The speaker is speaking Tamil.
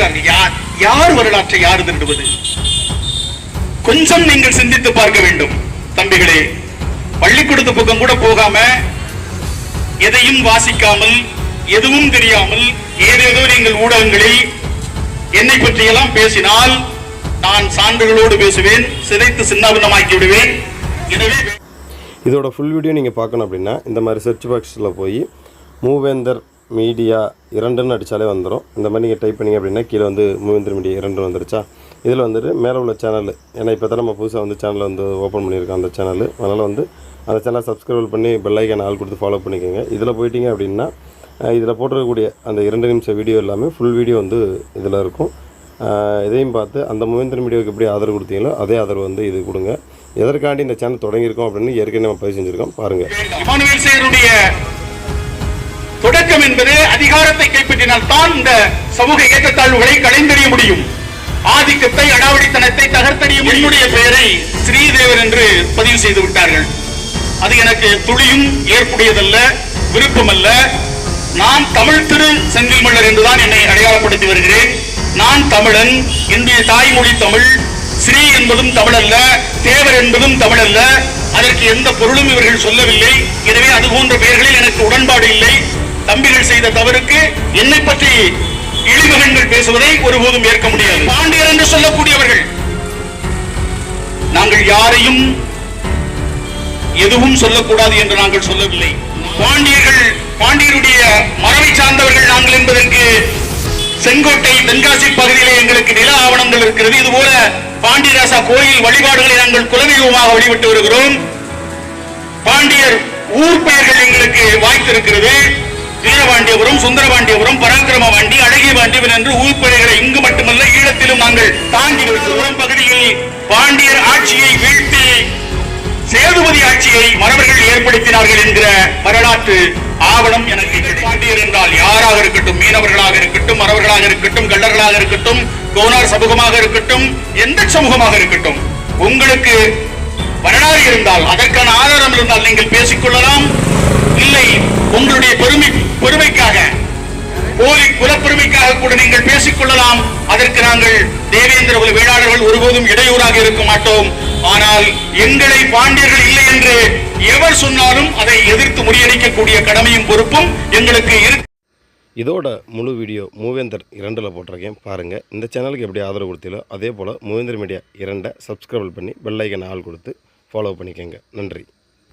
திருடுகிறார்கள் யார் யார் வரலாற்றை யார் திருடுவது? கொஞ்சம் நீங்கள் சிந்தித்து பார்க்க வேண்டும். தம்பிகளே பள்ளிக்கூடத்து பக்கம் கூட போகாம எதையும் வாசிக்காமல் எதுவும் தெரியாமல் ஏதேதோ நீங்கள் ஊடகங்களில் என்னை பற்றியெல்லாம் பேசினால் நான் சான்றுகளோடு பேசுவேன் சிதைத்து சின்னாபின்னமாக்கி விடுவேன். எனவே இதோட ஃபுல் வீடியோ நீங்கள் பார்க்கணும் அப்படின்னா இந்த மாதிரி சர்ச் பாக்ஸில் போய் மூவேந்தர் மீடியா இரண்டுன்னு அடித்தாலே வந்துடும் இந்த மாதிரி நீங்கள் டைப் பண்ணிங்க அப்படின்னா கீழே வந்து மூவிந்திர மீடியா இரண்டு வந்துருச்சா? இதில் வந்துட்டு மேலே உள்ள சேனல் ஏன்னா இப்போ தான் நம்ம புதுசாக வந்து சேனலை வந்து ஓப்பன் பண்ணியிருக்கோம் அந்த சேனல் அதனால் வந்து அந்த சேனலை சப்ஸ்கிரைப் பண்ணி பெல்லைக்கான ஆள் கொடுத்து ஃபாலோ பண்ணிக்கோங்க. இதில் போயிட்டீங்க அப்படின்னா இதில் போட்டிருக்கக்கூடிய அந்த இரண்டு நிமிஷம் வீடியோ எல்லாமே ஃபுல் வீடியோ வந்து இதில் இருக்கும். இதையும் பார்த்து அந்த மூவேந்தர் மீடியாவுக்கு எப்படி ஆதரவு கொடுத்தீங்களோ அதே ஆதரவு வந்து இது கொடுங்க. எதற்காண்டி இந்த சேனல் தொடங்கியிருக்கோம் அப்படின்னு ஏற்கனவே நம்ம பதிவு செஞ்சுருக்கோம். பாருங்கள் தொடக்கம் என்பது அதிகாரத்தை கைப்பற்றினால் தான் இந்த சமூக ஏற்றத்தாழ்வுகளை களைந்தறிய முடியும். ஆதிக்கத்தை அடாவடித்தனத்தை தகர்த்தறிய என்னுடைய பெயரை ஸ்ரீதேவர் என்று பதிவு செய்து விட்டார்கள். அது எனக்கு துளியும் ஏற்புடையதல்ல விருப்பமல்ல. நான் தமிழ் திரு செந்தில் மல்லர் என்றுதான் என்னை அடையாளப்படுத்தி வருகிறேன். நான் தமிழன் என்னுடைய தாய்மொழி தமிழ் ஸ்ரீ என்பதும் தமிழல்ல தேவர் என்பதும் தமிழல்ல. அதற்கு எந்த பொருளும் இவர்கள் சொல்லவில்லை. எனவே அது போன்ற பெயர்களில் எனக்கு உடன்பாடு இல்லை. தம்பிகள் செய்த தவறுக்கு என்னை பற்றி இழிமகன்கள் பேசுவதை ஒருபோதும் ஏற்க முடியாது. பாண்டியர் என்று சொல்லக்கூடியவர்கள் நாங்கள் யாரையும் எதுவும் சொல்லக்கூடாது என்று நாங்கள் சொல்லவில்லை. பாண்டியர்கள் பாண்டியருடைய மரபை சார்ந்தவர்கள் நாங்கள் என்பதற்கு செங்கோட்டை தென்காசி பகுதியிலே எங்களுக்கு நில ஆவணங்கள் இருக்கிறது. இதுபோல பாண்டியராசா கோயில் வழிபாடுகளை நாங்கள் குலதெய்வமாக வழிபட்டு வருகிறோம். பாண்டியர் ஊர் பெயர்கள் எங்களுக்கு வாய்த்திருக்கிறது. வீரபாண்டியபுரம் சுந்தரபாண்டியபுரம் பராக்கிரமபாண்டி அழகிய பாண்டியவன் என்று ஊர் இங்கு மட்டுமல்ல ஈழத்திலும் நாங்கள் தாண்டி வருகிறோம் பகுதியில் பாண்டியர் ஆட்சியை வீழ்த்தி சேதுபதி ஆட்சியை மறவர்கள் ஏற்படுத்தினார்கள் என்கிற வரலாற்று ஆவணம் எனக்கு பாண்டியர் என்றால் யாராக இருக்கட்டும் மீனவர்களாக இருக்கட்டும் மறவர்களாக இருக்கட்டும் கள்ளர்களாக இருக்கட்டும் கோனார் சமூகமாக இருக்கட்டும் எந்த சமூகமாக இருக்கட்டும் உங்களுக்கு இருந்தால் அதற்கான ஆதாரம் இருந்தால் நீங்கள் பேசிக்கொள்ளலாம். இல்லை உங்களுடைய பெருமை பெருமைக்காக போலி குலப்பெருமைக்காக கூட நீங்கள் பேசிக்கொள்ளலாம். அதற்கு நாங்கள் தேவேந்திர குல வேளாளர்கள் ஒருபோதும் இடையூறாக இருக்க மாட்டோம். ஆனால் எங்களை பாண்டியர்கள் இல்லை என்று எவர் சொன்னாலும் அதை எதிர்த்து முறியடிக்கக்கூடிய கடமையும் பொறுப்பும் எங்களுக்கு இருக்கு. இதோட முழு வீடியோ மூவேந்தர் இரண்டில் போட்டிருக்கேன். பாருங்கள் இந்த சேனலுக்கு எப்படி ஆதரவு கொடுத்தீங்களோ அதே போல் மூவேந்தர் மீடியா இரண்டை சப்ஸ்கிரைப் பண்ணி பெல்லைக்கன் ஆள் கொடுத்து ஃபாலோ பண்ணிக்கோங்க. நன்றி.